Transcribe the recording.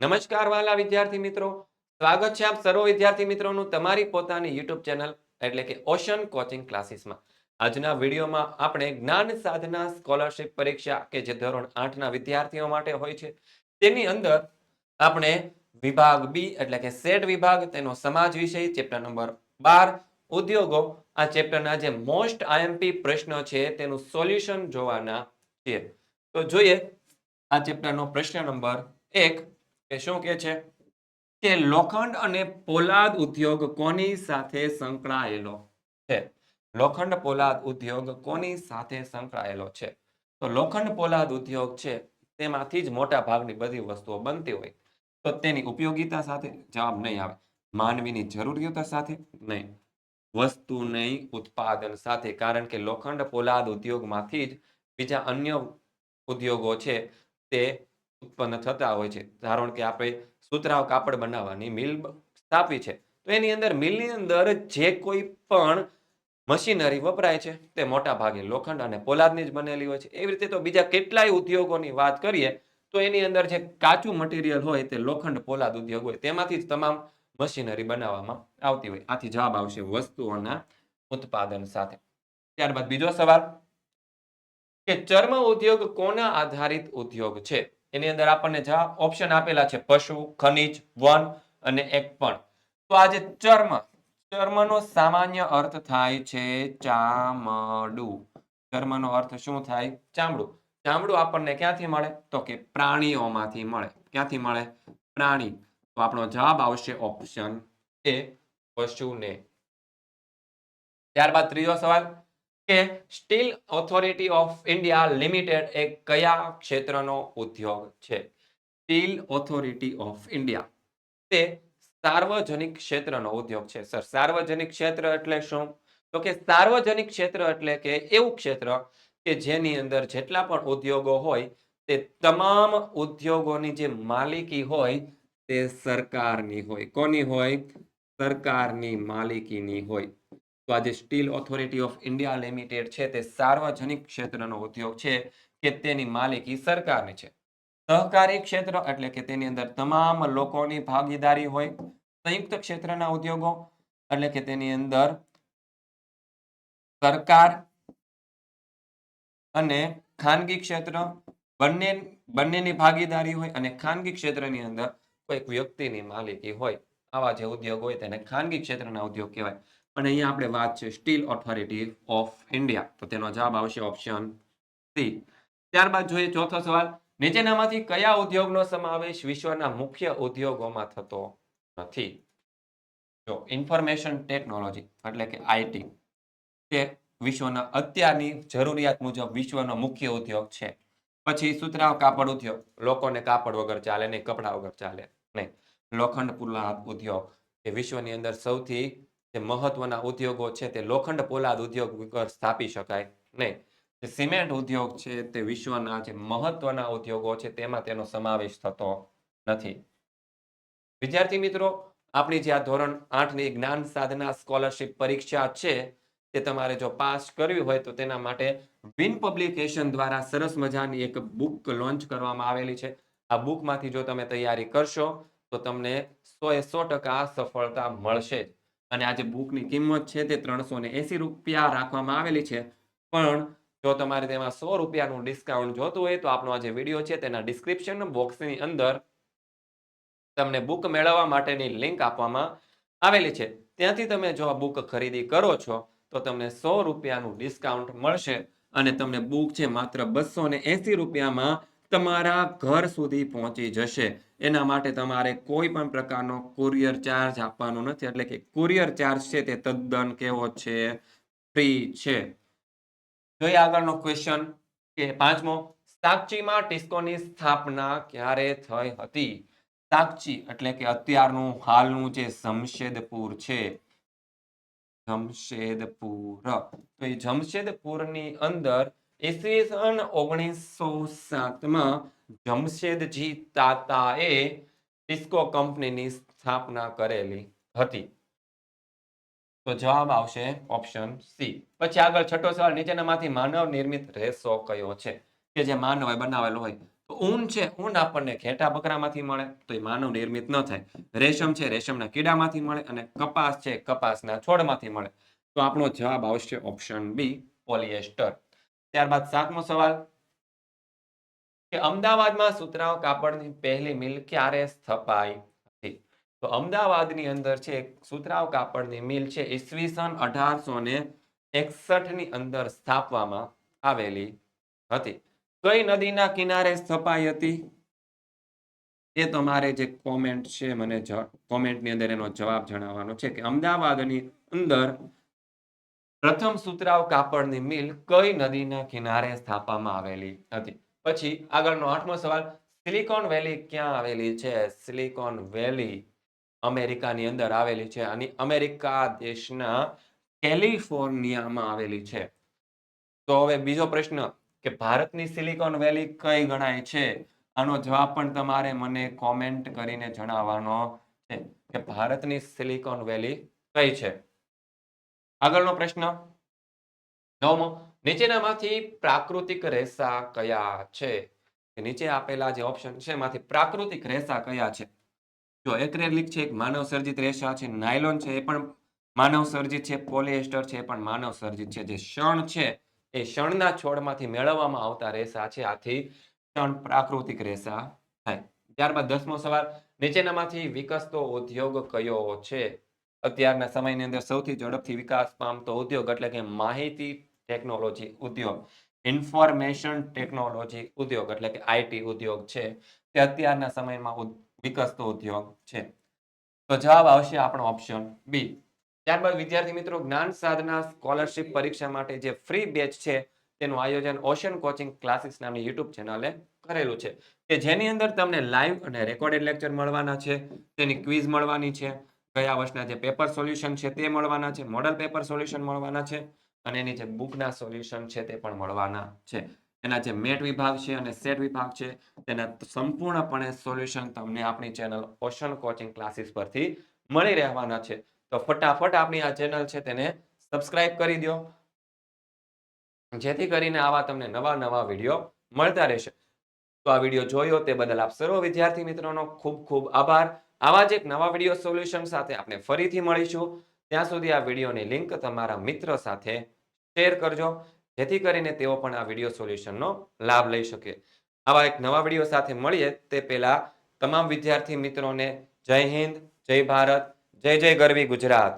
નમસ્કાર વાલા વિદ્યાર્થી મિત્રો. સ્વાગત છે આપ સર્વ વિદ્યાર્થી મિત્રોનું તમારી પોતાની યુટ્યુબ ચેનલ એટલે કે ઓશન કોચિંગ ક્લાસીસમાં. આજના વિડીયોમાં આપણે જ્ઞાન સાધના સ્કોલરશિપ પરીક્ષા કે જે ધોરણ આઠના વિદ્યાર્થીઓ માટે હોય છે, તેની અંદર આપણે વિભાગ બી એટલે કે સેટ વિભાગ, તેનો સમાજ વિષય, ચેપ્ટર નંબર બાર, ઉદ્યોગો, આ ચેપ્ટરના જે મોસ્ટ આઈએમપી પ્રશ્નો છે તેનું સોલ્યુશન જોવાના છીએ. તો જોઈએ આ ચેપ્ટરનો પ્રશ્ન નંબર એક કે શું કે છે? કે લોખંડ અને પોલાદ ઉદ્યોગ કોની સાથે સંકળાયેલો છે? લોખંડ પોલાદ ઉદ્યોગ કોની સાથે સંકળાયેલો છે? તો લોખંડ પોલાદ ઉદ્યોગ છે, તેમાંથી જ મોટા ભાગની બધી વસ્તુઓ બનતી હોય. તો તેની ઉપયોગિતા સાથે જવાબ નહીં આવે. માનવીની જરૂરિયાતો સાથે નહીં. વસ્તુ નહીં, ઉત્પાદન સાથે. કારણ કે લોખંડ પોલાદ ઉદ્યોગમાંથી જ બીજા અન્ય ઉદ્યોગો છે, તે ઉત્પન્ન થતા હોય છે. ધારણ કે આપણે સુતરાવ કાપડ બનાવવાની મિલ સ્થાપી છે. તો એની અંદર મિલની અંદર જે કોઈ પણ મશીનરી વપરાય છે, તે મોટા ભાગે લોખંડ અને પોલાદની જ બનેલી હોય છે. એવી રીતે તો બીજા કેટલાય ઉદ્યોગોની વાત કરીએ, તો એની અંદર જે કાચું મટીરિયલ હોય તે લોખંડ પોલાદ ઉદ્યોગ હોય. તેમાંથી જ તમામ મશીનરી બનાવવામાં આવતી હોય. આથી જવાબ આવશે વસ્તુઓના ઉત્પાદન સાથે. ત્યારબાદ બીજો સવાલ કે ચર્મ ઉદ્યોગ કોના આધારિત ઉદ્યોગ છે? એની અંદર આપણને જવાબ ઓપ્શન આપેલા છે. પશુ, ખનિજ, વન અને એક પણ. તો આજે ચર્મ. ચર્મનો સામાન્ય અર્થ થાય છે ચામડું. ચર્મનો અર્થ શું થાય? ચામડું. ચામડું આપણને ક્યાંથી મળે? તો કે પ્રાણીઓમાંથી મળે. ક્યાંથી મળે? પ્રાણી. તો આપણો જવાબ આવશે ઓપ્શન એ પશુને. ત્યારબાદ ત્રીજો સવાલ. Steel authority of India limited એ કયા ક્ષેત્રનો ઉદ્યોગ છે? Steel authority of India. તે સાર્વજનિક ક્ષેત્રનો ઉદ્યોગ છે, સર. સાર્વજનિક ક્ષેત્ર એટલે શું? તો કે સાર્વજનિક ક્ષેત્ર એટલે કે એવું ક્ષેત્ર કે જેની અંદર જેટલા પણ ઉદ્યોગો હોય, તે તમામ ઉદ્યોગોની જે માલિકી હોય, તે સરકારની હોય. કોની હોય? સરકારની માલિકીની હોય. તો આજે steel authority of India limited છે તે સાર્વજનિક ક્ષેત્રનો ઉદ્યોગ છે કે તેની માલિકી સરકારની છે. સહકારી ક્ષેત્ર એટલે કે તેની અંદર તમામ લોકોની ભાગીદારી હોય, સંયુક્ત ક્ષેત્રના ઉદ્યોગો એટલે કે તેની અંદર સરકાર અને ખાનગી ક્ષેત્ર બંને, બંનેની ભાગીદારી હોય અને ખાનગી ક્ષેત્રની અંદર કોઈક વ્યક્તિની માલિકી હોય. આવા જે ઉદ્યોગ હોય તેને ખાનગી ક્ષેત્રના ઉદ્યોગ કહેવાય. અને અહીંયા આપણે વાત છે સ્ટીલ ઓથોરિટી ઓફ ઇન્ડિયા. તો તેનો જવાબ આવશે ઓપ્શન સી. ત્યારબાદ જોઈએ ચોથો સવાલ, નીચેનામાંથી કયા ઉદ્યોગનો સમાવેશ વિશ્વના મુખ્ય ઉદ્યોગોમાં થતો નથી? જો ઇન્ફોર્મેશન ટેકનોલોજી એટલે કે આઈટી તે વિશ્વના અત્યારની જરૂરિયાત મુજબ વિશ્વનો મુખ્ય ઉદ્યોગ છે. પછી સુતરાવ કાપડ ઉદ્યોગ, લોકોને કાપડ વગર ચાલે નહીં, કપડા વગર ચાલે નહીં. લોખંડ પોલાદ ઉદ્યોગ એ વિશ્વની અંદર સૌથી જે મહત્વના ઉદ્યોગો છે તે લોખંડ પોલાદ ઉદ્યોગ વગર સ્થાપી શકાય નહીં. જે સિમેન્ટ ઉદ્યોગ છે તે વિશ્વના જે મહત્વના ઉદ્યોગો છે તેમાં તેનો સમાવેશ થતો નથી. વિદ્યાર્થી મિત્રો, આપણી જે આ ધોરણ આઠની જ્ઞાન સાધના સ્કોલરશિપ પરીક્ષા છે તે તમારે જો પાસ કરવી હોય તો તેના માટે વિન પબ્લિકેશન દ્વારા સરસ મજાની એક બુક લોન્ચ કરવામાં આવેલી છે. આ બુકમાંથી જો તમે તૈયારી કરશો તો તમને સો એ સો ટકા સફળતા મળશે જ. અને આ જે બુકની કિંમત છે તે ત્રણસો રૂપિયા રાખવામાં આવેલી છે. પણ જો તમારે તેમાં સો રૂપિયાનું ડિસ્કાઉન્ટ જોતું હોય તો આપણો આ જે વીડિયો છે તેના ડિસ્ક્રિપ્શન બોક્સની અંદર તમને બુક મેળવવા માટેની લિંક આપવામાં આવેલી છે. ત્યાંથી તમે જો આ બુક ખરીદી કરો છો તો તમને સો રૂપિયાનું ડિસ્કાઉન્ટ મળશે અને તમને બુક છે માત્ર બસો રૂપિયામાં તમારા ઘર સુધી પહોંચી જશે. એના માટે તમારે કોઈ પણ પ્રકારનો કુરિયર ચાર્જ આપવાનો નથી. એટલે કે કુરિયર ચાર્જ છે તે તદ્દન કેવો છે? ફ્રી છે. જોઈએ આગળનો ક્વેશ્ચન કે પાંચમો સાક્ષીમાં ટિસ્કોની સ્થાપના ક્યારે થઈ હતી? સાક્ષી એટલે કે અત્યારનું હાલનું જે જમશેદપુર છે. જમશેદપુર. તો એ જમશેદપુરની અંદર ઈસવીસન ઓગણીસો સાતમાં જમશેદજી તાતાએ ટિસ્કો કંપનીની સ્થાપના કરેલી હતી. તો જવાબ આવશે ઓપ્શન સી. પછી આગળ છઠ્ઠો સવાલ, નીચેનામાંથી માનવ નિર્મિત રેસો કયો છે? કે જે માનવે બનાવેલો હોય. તો ઊન છે, ઊન આપણને ઘેટા બકરામાંથી મળે, તો એ માનવ નિર્મિત ન થાય. રેશમ છે, રેશમના કીડામાંથી મળે અને કપાસ છે, કપાસના છોડમાંથી મળે. તો આપણો જવાબ આવશે ઓપ્શન બી, પોલિએસ્ટર. ત્યારબાદ સાતમો સવાલ. કે અમદાવાદમાં સુતરાઉ કાપડની પહેલી મિલ ક્યારે સ્થપાઈ હતી? તો અમદાવાદની અંદર છે, સુતરાઉ કાપડની મિલ છે ઈસવીસન અઢારસો ને એકસઠની અંદર સ્થાપવામાં આવેલી હતી. કઈ નદીના કિનારે સ્થપાઈ હતી? એ તમારે જે કોમેન્ટ છે, મને કોમેન્ટની અંદર એનો જવાબ જણાવવાનો છે કે અમદાવાદની અંદર પ્રથમ સુતરાવ કાપડની મિલ કઈ નદીના કિનારે સ્થાપવામાં આવેલી હતી? પછી આગળનો આઠમો સવાલ, સિલિકોન વેલી ક્યાં આવેલી છે? સિલિકોન વેલી અમેરિકાની અંદર આવેલી છે અને અમેરિકા દેશના કેલિફોર્નિયામાં આવેલી છે. તો હવે બીજો પ્રશ્ન, કે ભારતની સિલિકોન વેલી કઈ ગણાય છે? આનો જવાબ પણ તમારે મને કોમેન્ટ કરીને જણાવવાનો છે, કે ભારતની સિલિકોન વેલી કઈ છે? આગળનો પ્રશ્ન. નવમો, નીચેનામાંથી પ્રાકૃતિક રેસા કયા છે? નીચે આપેલા જે ઓપ્શન છે, એમાંથી પ્રાકૃતિક રેસા કયા છે? જો એક્રેલિક છે, એક માનવ સર્જિત રેસા છે, નાયલોન છે, એ પણ માનવ સર્જિત છે, પોલિએસ્ટર છે પણ માનવ સર્જિત છે. જે શણ છે, એ શણના છોડમાંથી મેળવવામાં આવતા રેસા છે. આથી શણ પ્રાકૃતિક રેસા થાય. ત્યારબાદ દસમો સવાલ, નીચેનામાંથી વિકસતો ઉદ્યોગ કયો છે? અત્યારના સમયની અંદર સૌથી ઝડપથી વિકાસ પામતો ઉદ્યોગ એટલે કે માહિતી ટેકનોલોજી ઉદ્યોગ. ઇન્ફોર્મેશન ટેકનોલોજી ઉદ્યોગ એટલે કે આઈટી ઉદ્યોગ છે. તે અત્યારના સમયમાં વિકસતો ઉદ્યોગ છે. તો જવાબ આવશે આપણો ઓપ્શન બી ત્યારબાદ વિદ્યાર્થી મિત્રો, જ્ઞાન સાધના સ્કોલરશિપ પરીક્ષા માટે જે ફ્રી બેચ છે, તેનું આયોજન ઓશન કોચિંગ ક્લાસીસ નામની યુટ્યુબ ચેનલે કરેલું છે. કે જેની અંદર તમને લાઈવ અને રેકોર્ડેડ લેક્ચર મળવાના છે, તેની ક્વિઝ મળવાની છે ગયા વર્ષના જે પેપર સોલ્યુશન છે તે મળવાના છે મોડલ પેપર સોલ્યુશન મળવાના છે અને એની જે બુકના સોલ્યુશન છે તે પણ મળવાના છે. એના જે મેટ વિભાગ છે અને સેટ વિભાગ છે, તેના સંપૂર્ણપણે સોલ્યુશન તમને આપણી ચેનલ ઓશન કોચિંગ ક્લાસીસ પરથી મળી રહેવાના છે. તો ફટાફટ આપણી આ ચેનલ છે તેને સબસ્ક્રાઇબ કરી દો. જેથી કરીને આવા તમને નવા નવા વીડિયો મળતા રહેશે. તો આ વીડિયો જોયો તે બદલ આપ સર્વ વિદ્યાર્થી મિત્રોનો ખૂબ ખૂબ આભાર. આવા જ એક નવા વીડિયો સોલ્યુશન સાથે આપણે ફરીથી મળીશું. ત્યાં સુધી આ વિડીયોની લિંક તમારા મિત્ર સાથે શેર કરજો, જેથી કરીને તેઓ પણ આ વીડિયો સોલ્યુશનનો લાભ લઈ શકે. આવા એક નવા વીડિયો સાથે મળીએ તે પહેલાં તમામ વિદ્યાર્થી મિત્રોને જય હિન્દ, જય ભારત, જય જય ગરવી ગુજરાત.